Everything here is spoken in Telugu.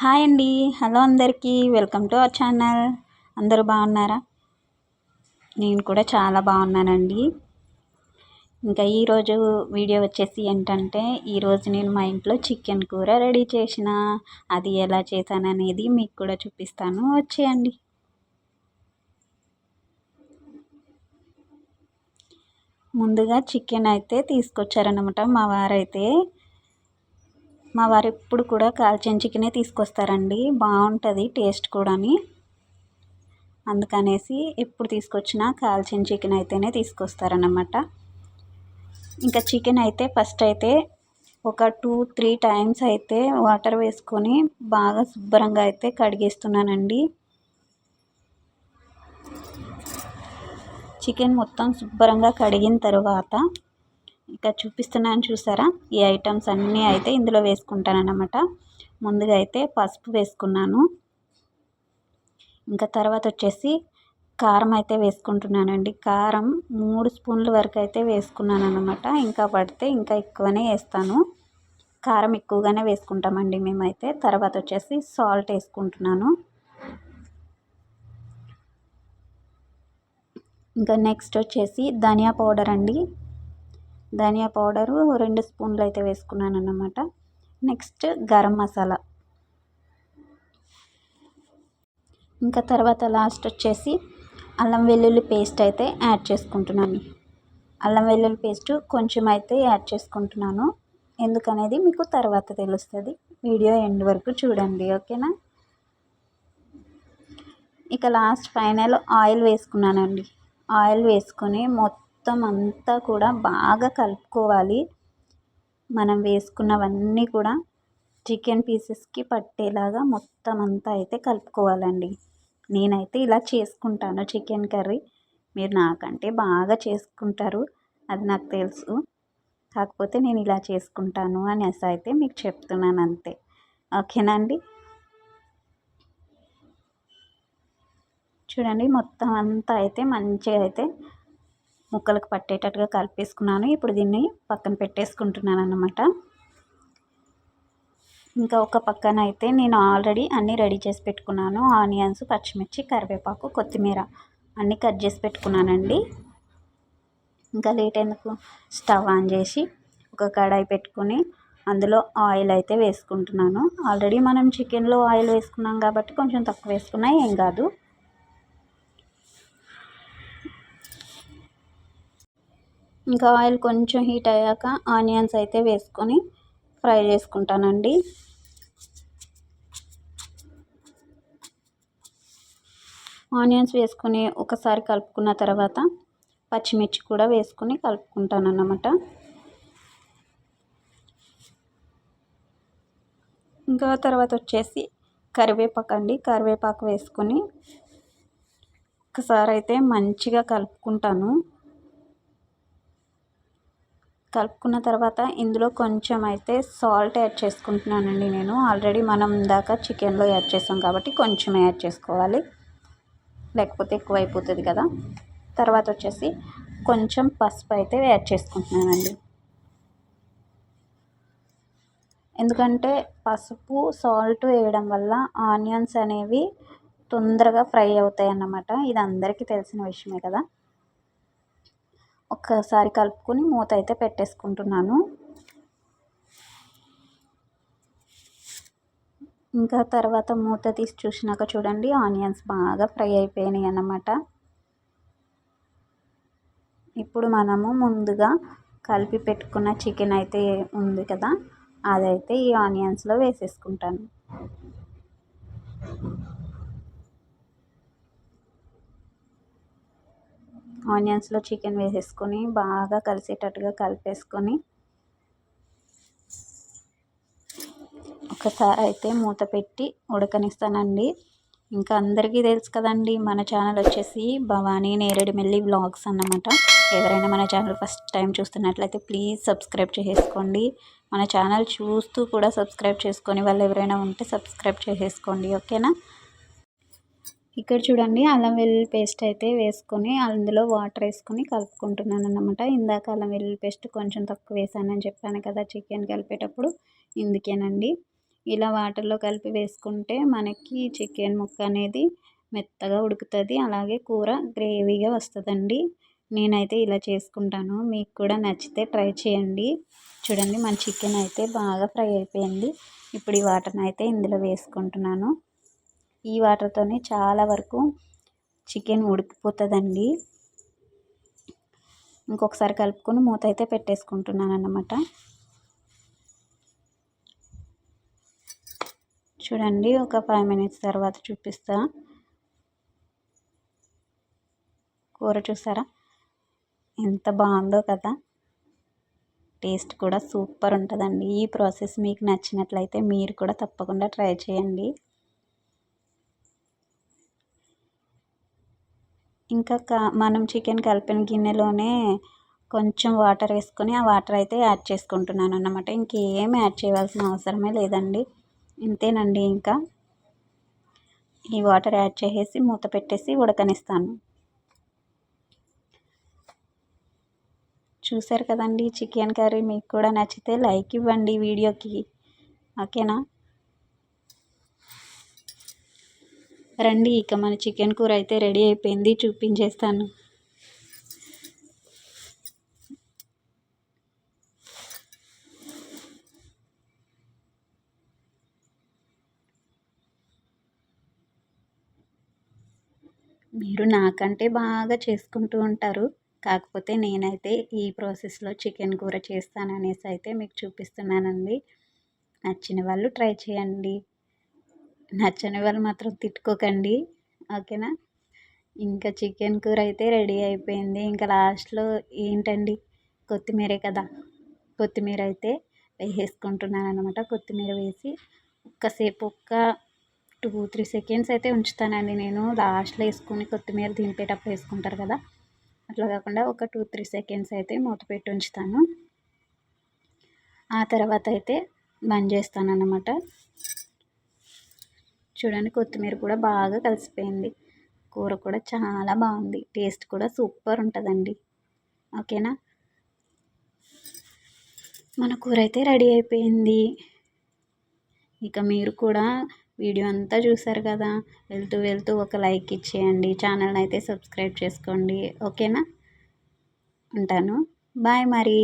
హాయ్ అండి. హలో అందరికీ. Welcome to our channel. అందరూ బాగున్నారా? నేను కూడా చాలా బాగున్నానండి. ఇంకా ఈరోజు వీడియో వచ్చేసి ఏంటంటే ఈరోజు నేను మా ఇంట్లో చికెన్ కూర రెడీ చేసిన. అది ఎలా చేశాను అనేది మీకు కూడా చూపిస్తాను. వచ్చేయండి. ముందుగా చికెన్ అయితే తీసుకొచ్చారనమాట మా వారైతే. మా వారు ఎప్పుడు కూడా కాల్చిన చికెనే తీసుకొస్తారండి. బాగుంటుంది టేస్ట్ కూడాని. అందుకనేసి ఎప్పుడు తీసుకొచ్చినా కాల్చిన చికెన్ అయితేనే తీసుకొస్తారనమాట ఇంకా చికెన్ అయితే ఫస్ట్ అయితే ఒక టూ త్రీ టైమ్స్ అయితే వాటర్ వేసుకొని బాగా శుభ్రంగా అయితే కడిగేస్తున్నానండి. చికెన్ మొత్తం శుభ్రంగా కడిగిన తర్వాత ఇక్కడ చూపిస్తున్నాను చూసారా? ఈ ఐటమ్స్ అన్నీ అయితే ఇందులో వేసుకుంటాను అన్నమాట ముందుగా అయితే పసుపు వేసుకున్నాను. ఇంకా తర్వాత వచ్చేసి కారం అయితే వేసుకుంటున్నానండి. కారం మూడు స్పూన్ల వరకు అయితే వేసుకున్నాను అనమాట ఇంకా పడితే ఇంకా ఎక్కువనే వేస్తాను. కారం ఎక్కువగానే వేసుకుంటామండి మేమైతే. తర్వాత వచ్చేసి సాల్ట్ వేసుకుంటున్నాను. ఇంకా నెక్స్ట్ వచ్చేసి ధనియా పౌడర్ అండి. ధనియా పౌడరు రెండు స్పూన్లు అయితే వేసుకున్నాను అన్నమాట నెక్స్ట్ గరం మసాలా. ఇంకా తర్వాత లాస్ట్ వచ్చేసి అల్లం వెల్లుల్లి పేస్ట్ అయితే యాడ్ చేసుకుంటున్నాను. అల్లం వెల్లుల్లి పేస్ట్ కొంచెం అయితే యాడ్ చేసుకుంటున్నాను. ఎందుకనేది మీకు తర్వాత తెలుస్తుంది. వీడియో ఎండ్ వరకు చూడండి ఓకేనా? ఇక లాస్ట్ ఫైనల్ ఆయిల్ వేసుకున్నానండి. ఆయిల్ వేసుకొని మొత్తం మొత్తం అంతా కూడా బాగా కలుపుకోవాలి. మనం వేసుకున్నవన్నీ కూడా చికెన్ పీసెస్కి పట్టేలాగా మొత్తం అంతా అయితే కలుపుకోవాలండి. నేనైతే ఇలా చేసుకుంటాను చికెన్ కర్రీ. మీరు నాకంటే బాగా చేసుకుంటారు. అది నాకు తెలుసు. కాకపోతే నేను ఇలా చేసుకుంటాను అనేసి అయితే మీకు చెప్తున్నాను అంతే. ఓకేనా అండి? చూడండి మొత్తం అంతా అయితే మంచిగా అయితే ముక్కలకు పట్టేటట్టుగా కలిపేసుకున్నాను. ఇప్పుడు దీన్ని పక్కన పెట్టేసుకుంటున్నాను అన్నమాట. ఇంకా ఒక పక్కన అయితే నేను ఆల్రెడీ అన్నీ రెడీ చేసి పెట్టుకున్నాను. ఆనియన్స్ పచ్చిమిర్చి కరివేపాకు కొత్తిమీర అన్నీ కట్ చేసి పెట్టుకున్నానండి. ఇంకా లేట్ ఎందుకు? స్టవ్ ఆన్ చేసి ఒక కడాయి పెట్టుకుని అందులో ఆయిల్ అయితే వేసుకుంటున్నాను. ఆల్రెడీ మనం చికెన్లో ఆయిల్ వేసుకున్నాం కాబట్టి కొంచెం తక్కువ వేసుకున్నా ఏం కాదు. ఇంకా ఆయిల్ కొంచెం హీట్ అయ్యాక ఆనియన్స్ అయితే వేసుకొని ఫ్రై చేసుకుంటానండి. ఆనియన్స్ వేసుకొని ఒకసారి కలుపుకున్న తర్వాత పచ్చిమిర్చి కూడా వేసుకొని కలుపుకుంటాను అన్నమాట ఇంకా తర్వాత వచ్చేసి కరివేపాకు అండి. కరివేపాకు వేసుకొని ఒకసారి అయితే మంచిగా కలుపుకుంటాను. కలుపుకున్న తర్వాత ఇందులో కొంచెం అయితే సాల్ట్ యాడ్ చేసుకుంటున్నానండి నేను. ఆల్రెడీ మనం దాకా చికెన్లో యాడ్ చేసాం కాబట్టి కొంచెం యాడ్ చేసుకోవాలి. లేకపోతే ఎక్కువ అయిపోతుంది కదా. తర్వాత వచ్చేసి కొంచెం పసుపు అయితే యాడ్ చేసుకుంటున్నానండి. ఎందుకంటే పసుపు సాల్ట్ వేయడం వల్ల ఆనియన్స్ అనేవి తొందరగా ఫ్రై అవుతాయి అన్నమాట ఇది అందరికీ తెలిసిన విషయమే కదా. ఒక్కసారి కలుపుకొని మూత అయితే పెట్టేసుకుంటున్నాను. ఇంకా తర్వాత మూత తీసి చూసినాక చూడండి ఆనియన్స్ బాగా ఫ్రై అయిపోయినాయి అన్నమాట. ఇప్పుడు మనము ముందుగా కలిపి పెట్టుకున్న చికెన్ అయితే ఉంది కదా అదైతే ఈ ఆనియన్స్లో వేసేసుకుంటాను. ఆనియన్స్లో చికెన్ వేసేసుకొని బాగా కలిసేటట్టుగా కలిపేసుకొని ఒకసారి అయితే మూత పెట్టి ఉడకనిస్తానండి. ఇంకా అందరికీ తెలుసు కదండి మన ఛానల్ వచ్చేసి భవానీ నేరేడుమెల్లి వ్లాగ్స్ అన్నమాట. ఎవరైనా మన ఛానల్ ఫస్ట్ టైం చూస్తున్నట్లయితే ప్లీజ్ సబ్స్క్రైబ్ చేసుకోండి మన ఛానల్ చూస్తూ కూడా సబ్స్క్రైబ్ చేసుకొని వాళ్ళు ఎవరైనా ఉంటే సబ్స్క్రైబ్ చేసేసుకోండి ఓకేనా? ఇక్కడ చూడండి అల్లం వెల్లుల్లి పేస్ట్ అయితే వేసుకొని అందులో వాటర్ వేసుకొని కలుపుకుంటున్నాను అనమాట ఇందాక అల్లం వెల్లుల్లి పేస్ట్ కొంచెం తక్కువ వేసానని చెప్పాను కదా చికెన్ కలిపేటప్పుడు. ఇందుకేనండి. ఇలా వాటర్లో కలిపి వేసుకుంటే మనకి చికెన్ ముక్క అనేది మెత్తగా ఉడుకుతుంది అలాగే కూర గ్రేవీగా వస్తుందండి. నేనైతే ఇలా చేసుకుంటాను. మీకు కూడా నచ్చితే ట్రై చేయండి. చూడండి మన చికెన్ అయితే బాగా ఫ్రై అయిపోయింది. ఇప్పుడు ఈ వాటర్ని అయితే ఇందులో వేసుకుంటున్నాను. ఈ వాటర్తోనే చాలా వరకు చికెన్ ఉడికిపోతుందండి. ఇంకొకసారి కలుపుకొని మూత అయితే పెట్టేసుకుంటున్నాను అన్నమాట చూడండి ఒక ఫైవ్ మినిట్స్ తర్వాత చూపిస్తా. కూర చూసారా? ఎంత బాగుందో కదా. టేస్ట్ కూడా సూపర్ ఉంటుందండి. ఈ ప్రాసెస్ మీకు నచ్చినట్లయితే మీరు కూడా తప్పకుండా ట్రై చేయండి. ఇంకా మనం చికెన్ కలిపిన గిన్నెలోనే కొంచెం వాటర్ వేసుకొని ఆ వాటర్ అయితే యాడ్ చేసుకుంటున్నాను అన్నమాట. ఇంకేం యాడ్ చేయవలసిన అవసరమే లేదండి. ఇంతేనండి ఇంకా. ఈ వాటర్ యాడ్ చేసేసి మూత పెట్టేసి ఉడకనిస్తాను. చూసారు కదండి చికెన్ కర్రీ మీకు కూడా నచ్చితే లైక్ ఇవ్వండి వీడియోకి. ఓకేనా? రండి ఇక మన చికెన్ కూర అయితే రెడీ అయిపోయింది చూపించేస్తాను. మీరు నాకంటే బాగా చేసుకుంటూ ఉంటారు కాకపోతే నేనైతే ఈ ప్రాసెస్లో చికెన్ కూర చేస్తాననేసి అయితే మీకు చూపిస్తున్నానండి. నచ్చిన వాళ్ళు ట్రై చేయండి. నచ్చని వాళ్ళు మాత్రం తిట్టుకోకండి. ఓకేనా? ఇంకా చికెన్ కూర అయితే రెడీ అయిపోయింది. ఇంకా లాస్ట్లో ఏంటండి? కొత్తిమీరే కదా. కొత్తిమీర అయితే వేసేసుకుంటున్నాను అనమాట కొత్తిమీర వేసి ఒక్కసేపు ఒక్క టూ త్రీ సెకండ్స్ అయితే ఉంచుతానండి నేను. లాస్ట్లో వేసుకుని కొత్తిమీర దింపేటప్పుడు వేసుకుంటారు కదా. అట్లా కాకుండా ఒక టూ త్రీ సెకండ్స్ అయితే మూత పెట్టి ఉంచుతాను. ఆ తర్వాత అయితే బంద్ చేస్తాను అన్నమాట చూడండి కొత్తిమీర కూడా బాగా కలిసిపోయింది. కూర కూడా చాలా బాగుంది. టేస్ట్ కూడా సూపర్ ఉంటుందండి. ఓకేనా? మన కూర అయితే రెడీ అయిపోయింది. ఇక మీరు కూడా వీడియో అంతా చూసారు కదా? వెళ్తూ వెళ్తూ ఒక లైక్ ఇచ్చేయండి. ఛానల్ని అయితే సబ్స్క్రైబ్ చేసుకోండి. ఓకేనా? ఉంటాను. బాయ్ మరి.